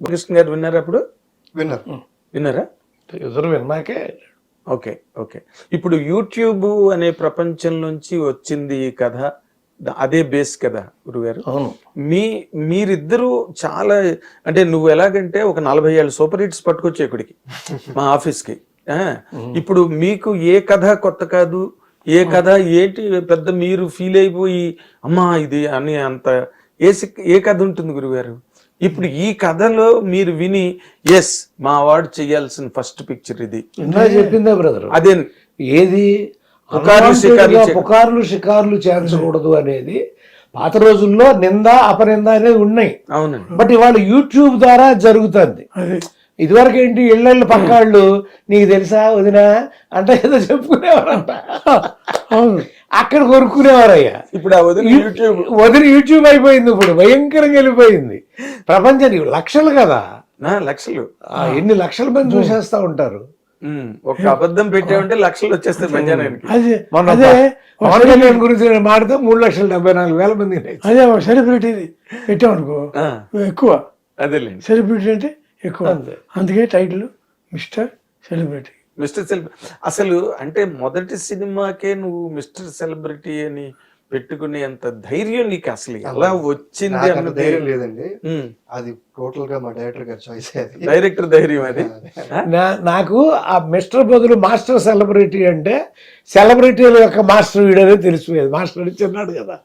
కృష్ణ గారు విన్నారా అప్పుడు? విన్నారు. విన్నారా? ఎదురు విన్నాకే ఓకే ఓకే. ఇప్పుడు యూట్యూబ్ అనే ప్రపంచం నుంచి వచ్చింది ఈ కథ అదే బేస్ కదా గురుగారు? అవును. మీ మీరిద్దరూ చాలా అంటే నువ్వు ఎలాగంటే ఒక నలభై ఏళ్ళ సూపర్ హిట్స్ పట్టుకొచ్చి ఇక్కడికి మా ఆఫీస్కి. ఆ, ఇప్పుడు మీకు ఏ కథ కొత్త కాదు? ఏ కథ ఏంటి పెద్ద మీరు ఫీల్ అయిపోయి అమ్మా ఇది అని అంత ఏ ఏ కథ ఉంటుంది గురుగారు? ఇప్పుడు ఈ కథలో మీరు విని ఎస్ మా వాడు చేయాల్సిన ఫస్ట్ పిక్చర్ ఇది. చెప్పిందే బ్రదర్. అదే. ఏది? పుకార్లు, షికార్లు చేర్చకూడదు అనేది పాత రోజుల్లో నింద అపనింద అనేది ఉన్నాయి. అవునండి. బట్ ఇవాళ యూట్యూబ్ ద్వారా జరుగుతుంది. అది. ఇదివరకు ఏంటి ఇళ్ళ పక్కాళ్ళు? నీకు తెలుసా వదినా? అంటే ఏదో చెప్పుకునేవారంట. అవును. అక్కడ కొరుక్కునేవారయ్యా ఇప్పుడు ఆ వదిలి యూట్యూబ్. వదిలి యూట్యూబ్ అయిపోయింది ఇప్పుడు భయంకరంగా వెళ్ళిపోయింది. ప్రపంచానికి లక్షలు కదా. నా లక్షలు. ఆ, ఎన్ని లక్షల మంది చూసేస్తా ఉంటారు. ఒక అబద్ధం పెట్టామంటే లక్షలు వచ్చేస్తాయి మధ్యాహ్నానికి. అది మొన్న అదే ఒక పవన్ కళ్యాణ్ గురించి మాడితే మూడు లక్షల డెబ్బై నాలుగు వేల మంది అదే సెలబ్రిటీది పెట్టామనుకో ఎక్కువ. అదేలేండి. సెలబ్రిటీ అంటే ఎక్కువ. అందుకే title Mister celebrity. Mister celebrity. అసలు అంటే మొదటి సినిమాకే నువ్వు మిస్టర్ సెలబ్రిటీ అని పెట్టుకునే అంత ధైర్యం నీకు అసలు ఎలా వచ్చింది అన్నది? ధైర్యం లేదండి. అది టోటల్గా మా డైరెక్టర్ గారి చాయిస్ అది. డైరెక్టర్ ధైర్యం అది? నాకు ఆ మిస్టర్ బదులు మాస్టర్ సెలబ్రిటీ అంటే సెలబ్రిటీల యొక్క మాస్టర్ వీడనే తెలిసిపోయేది. మాస్టర్ అని చిన్నాడు కదా.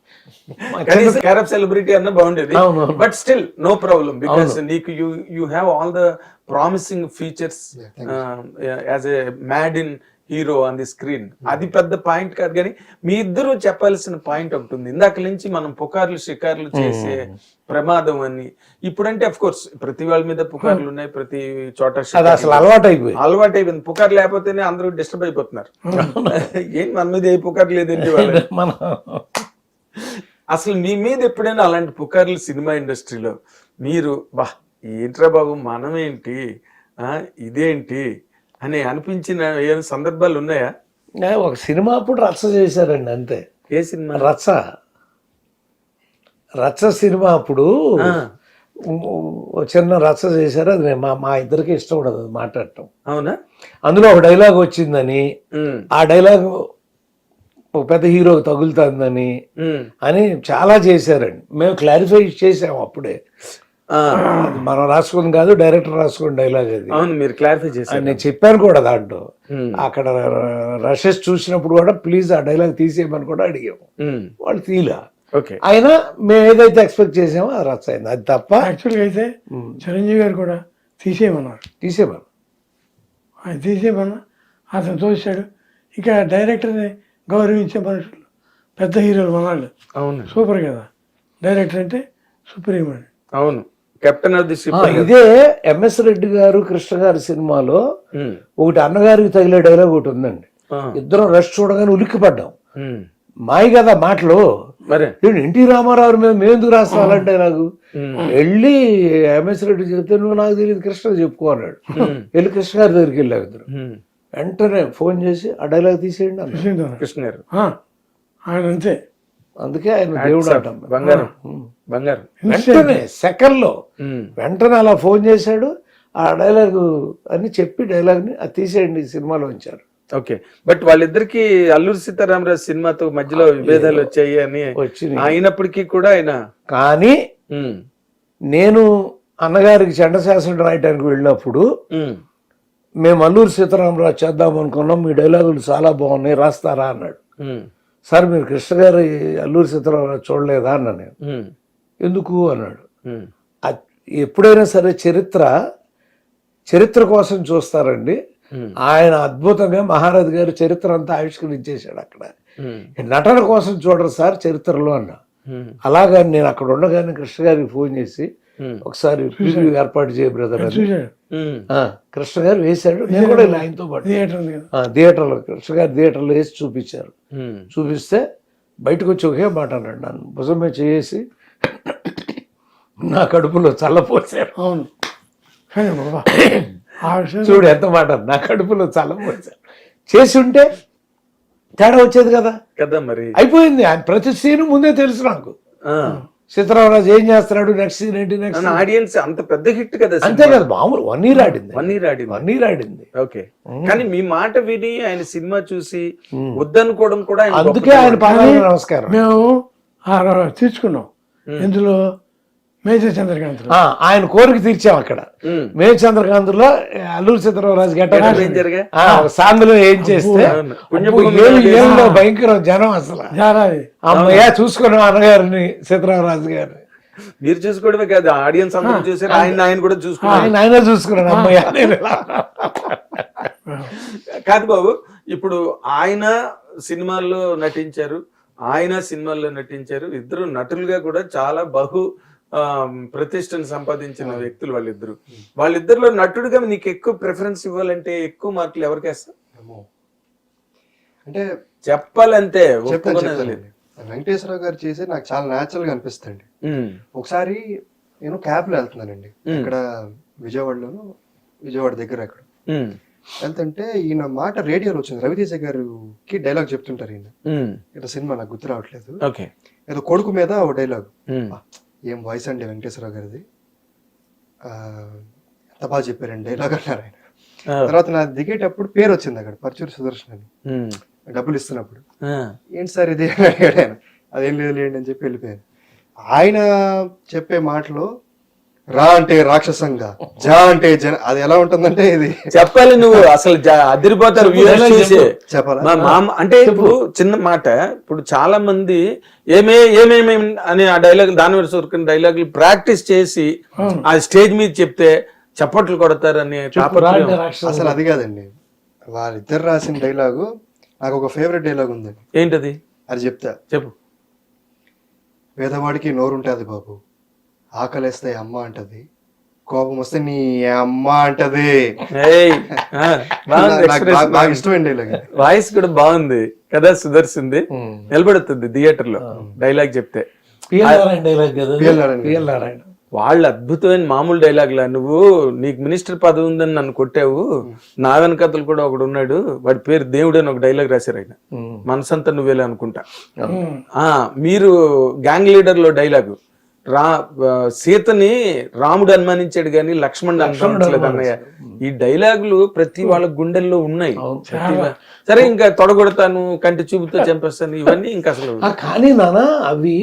కనీసం క్యారప్ సెలబ్రిటీ అన్న బాగుండేది. But still no problem because నీకు you you have all the promising features as a mad in hero on the screen అది పెద్ద పాయింట్ కాదు కానీ మీ ఇద్దరు చెప్పాల్సిన పాయింట్ ఒకటి ఉంది. ఇందాక నుంచి మనం పుకార్లు షికార్లు చేసే ప్రమాదం అని. ఇప్పుడంటే అఫ్ కోర్స్ ప్రతి వాళ్ళ మీద పుకార్లు ఉన్నాయి ప్రతి చోట అసలు అలవాటు అయిపోయింది. అలవాటు అయిపోయింది. పుకార్ లేకపోతేనే అందరూ డిస్టర్బ్ అయిపోతున్నారు. ఏం మన మీద ఏ పుకార్ లేదండి వాళ్ళు? మనం అసలు మీ మీద ఎప్పుడైనా అలాంటి పుకార్లు సినిమా ఇండస్ట్రీలో మీరు బా ఏంట్రా బాబు మనమేంటి? ఇదేంటి? అని అనిపించిన ఏ సందర్భాలు ఉన్నాయా? ఒక సినిమా అప్పుడు రచ్చ చేశారండి అంతే. ఏ సినిమా? రచ్చ. రచ్చ సినిమా అప్పుడు చిన్న రచ్చ చేశారు అది మా మా ఇద్దరికి ఇష్టం ఉండదు అది మాట్లాడటం. అవునా? అందులో ఒక డైలాగ్ వచ్చిందని ఆ డైలాగ్ ఒక పెద్ద హీరోకి తగులుతుందని అని చాలా చేశారండి. మేము క్లారిఫై చేసాము అప్పుడే. మనం రాసుకుంది కాదు డైరెక్టర్ రాసుకున్న డైలాగ్ అది. అవును మీరు క్లారిఫై చేశారు. నేను చెప్పాను కూడా దాంట్లో. అక్కడ రషెస్ చూసినప్పుడు కూడా ప్లీజ్ ఆ డైలాగ్ తీసేయమని కూడా అడిగాము. వాళ్ళు తీలా. ఓకే. అయినా మేము ఏదైతే ఎక్స్పెక్ట్ చేసామో అది రచ్చ అయింది అది తప్ప యాక్చువల్గా అయితే చిరంజీవి గారు కూడా తీసేయమన్నారు. తీసేమను ఆయన తీసేయమన్నా అతను తోసాడు ఇక డైరెక్టర్ని గౌరవించే మనుషులు పెద్ద హీరోలు మనవాళ్ళు. అవును. సూపర్ కదా. డైరెక్టర్ అంటే సుప్రీం అని అవును. కెప్టెన్ ఆఫ్ ది షిప్ ఇదే ఎంఎస్ రెడ్డి గారు కృష్ణ గారి సినిమాలో ఒకటి అన్నగారికి తగిలే డైలాగ్ ఒకటి ఉందండి. ఇద్దరం రష్ చూడగానే ఉలిక్కి పడ్డాం మాయి కదా మాటలు. మరి? ఎన్టీ రామారావు మీద మేము ఎందుకు రాస్తాం అలాంటి డైలాగు వెళ్ళి ఎంఎస్ రెడ్డి చెప్తే నువ్వు నాకు తెలియదు కృష్ణ చెప్పుకో అన్నాడు. వెళ్ళి కృష్ణ గారి దగ్గరికి వెళ్ళావు ఇద్దరు. వెంటనే ఫోన్ చేసి ఆ డైలాగ్ తీసేయండి. కృష్ణ గారు. ఆయన అంతే. అందుకే ఆయన దేవుడు అంటాం. బంగారం. బంగారం. వెంటనే సెకండ్లో వెంటనే అలా ఫోన్ చేశాడు. ఆ డైలాగ్ అని చెప్పి డైలాగ్ని అది తీసేయండి సినిమాలో ఉంచారు. ఓకే. బట్ వాళ్ళిద్దరికి అల్లూరి సీతారామరాజు సినిమాతో మధ్యలో విభేదాలు వచ్చాయి అని అయినప్పటికీ కూడా ఆయన కానీ నేను అన్నగారికి చండశాసనం రాయడానికి వెళ్ళినప్పుడు మేము అల్లూరి సీతారామరాజు చేద్దాం అనుకున్నాం. మీ డైలాగులు చాలా బాగున్నాయి. రాస్తారా అన్నాడు. సార్ మీరు కృష్ణ గారి అల్లూరి సీతారామరాజు చూడలేదా? అన్నా నేను. ఎందుకు? అన్నాడు. ఎప్పుడైనా సరే చరిత్ర చరిత్ర కోసం చూస్తారండి. ఆయన అద్భుతంగా మహారాజు గారు చరిత్ర అంతా ఆవిష్కరించేశాడు అక్కడ. నటన కోసం చూడరు సార్ చరిత్రలో అన్న. అలాగా నేను అక్కడ ఉండగానే కృష్ణ గారికి ఫోన్ చేసి ఒకసారి ప్రివ్యూ ఏర్పాటు చేయ బ్రదర్ ఆ, కృష్ణ గారు వేశాడు నేను కూడా ఆయనతో పాటు. థియేటర్ ఉంది కదా. ఆ, థియేటర్లో కృష్ణ గారు థియేటర్లో వేసి చూపించారు. చూపిస్తే బయటకు వచ్చి ఒకే మాట అన్నాడు నన్ను. భుజం మీద చేసి నా కడుపులో చల్లపోసారు. అవును. చూడు ఎంత మాట నా కడుపులో చల్లపోసారు. చేసి ఉంటే తేడా వచ్చేది కదా. కదా మరి. అయిపోయింది. ఆయన ప్రతి సీను ముందే తెలుసు నాకు. ఆ, సీతారామరాజు ఏం చేస్తున్నాడు? నెక్స్ట్ ఏంటి? నెక్స్ట్ ఆడియన్స్ అంత పెద్ద హిట్ కదా అంతే కదా మామూలు వన్ ఇయర్ ఆడింది. వన్ ఇయర్ ఆడింది. వన్ ఇయర్ ఆడింది. ఓకే కానీ మీ మాట విని ఆయన సినిమా చూసి వద్దనుకోవడం కూడా అందుకే ఆయన నమస్కారం. మేము తీసుకున్నాం ఇందులో మేజర్ చంద్రకాంత్ ఆ, ఆయన కోరిక తీర్చాం అక్కడ. ఉమ్. మే చంద్రకాంత్లో అల్లూరు సీతారామరాజు గట్ట సాందులో ఏం చేస్తే ఏళ్ళలో భయంకరం జనం అసలు. అమ్మయ్య చూసుకున్నాం అన్నగారిని సీతారామరాజు గారిని. మీరు చూసుకోవడమే కాదు ఆడియన్స్ అందరూ చూసారు ఆయన ఆయన కూడా చూసుకున్నారు ఆయన చూసుకున్నాను అమ్మయ్య. కాదు బాబు ఇప్పుడు ఆయన సినిమాల్లో నటించారు ఆయన సినిమాల్లో నటించారు ఇద్దరు నటులుగా కూడా చాలా బహు ప్రతిష్టను సంపాదించిన వ్యక్తులు వాళ్ళిద్దరు. వాళ్ళిద్దరిలో నటుడుగా నీకు ఎక్కువ ప్రిఫరెన్స్ ఇవ్వాలంటే ఎక్కువ మార్కులు ఎవరికి వేస్తా అమ్మో. అంటే చెప్పాలంతే వెంకటేశ్వరరావు గారు చేసే నాకు చాలా న్యాచురల్గా అనిపిస్తుంది ఒకసారి నేను క్యాబ్లో వెళ్తున్నానండి. ఇక్కడ విజయవాడలోను విజయవాడ దగ్గర అక్కడ. వెళ్తుంటే ఈయన మాట రేడియోలో వచ్చింది. రవితేజ గారికి డైలాగ్ చెప్తుంటారు ఈయన. ఏదో సినిమా నాకు గుర్తు రావట్లేదు. ఓకే. ఏదో కొడుకు మీద ఒక డైలాగ్ ఏం వాయిస్ అండి వెంకటేశ్వరరావు గారిది. ఆ, ఎంత బాగా చెప్పారండి డైలాగ్ అన్నారు ఆయన. తర్వాత నా దిగేటప్పుడు పేరు వచ్చింది అక్కడ పరచూరి సుదర్శన్ అని. డబ్బులు ఇస్తున్నప్పుడు. ఏంటి సార్ ఇది? అడిగాడు ఆయన. అదేం లేదు లేండి అని చెప్పి వెళ్ళిపోయాను. ఆయన చెప్పే మాటలో రా అంటే రాక్షసంగా జా అంటే జన అది ఎలా ఉంటుందంటే ఇది. చెప్పాలి నువ్వు అసలు అదిరిపోతారు చెప్పాలా? అంటే ఇప్పుడు చిన్న మాట ఇప్పుడు చాలా మంది ఏమే ఏమేమి అని ఆ డైలాగ్ దాని మీద సొరుకుని డైలాగులు ప్రాక్టీస్ చేసి ఆ. స్టేజ్ మీద చెప్తే చప్పట్లు కొడతారని. అసలు అది కాదండి. వాళ్ళిద్దరు రాసిన డైలాగు నాకు ఒక ఫేవరెట్ డైలాగ్ ఉందండి. ఏంటది? అది చెప్తా. చెప్పు. పేదవాడికి నోరుంటది బాబు. ఆకలేస్తే అమ్మ అంటది. కోపం వస్తే నీ అమ్మ అంటది. బాగా- డైలాగ్ వాయిస్ కూడా బాగుంది. కదా సుదర్శింది నిలబడుతుంది థియేటర్లో డైలాగ్ చెప్తే. డైలాగ్ వాళ్ళు అద్భుతమైన మామూలు డైలాగ్లా నువ్వు నీకు మినిస్టర్ పదవి ఉందని నన్ను కొట్టావు. నా వెనకతలు కూడా ఒకడు ఉన్నాడు. వాడి పేరు దేవుడు అని ఒక డైలాగ్ రాశారు ఆయన. మనసంతా నువ్వేలే అనుకుంటా. ఆ మీరు గ్యాంగ్ లీడర్లో డైలాగు రా సీతని రాముడు అనుమానించాడు కానీ లక్ష్మణుడు అనుమానించలేదు అన్నయ్య. ఈ డైలాగులు ప్రతి వాళ్ళ గుండెల్లో ఉన్నాయి. సరే ఇంకా తొడగొడతాను కంటి చూపుతో చంపేస్తాను ఇవన్నీ ఇంకా అసలు కానీ నాన్న అవి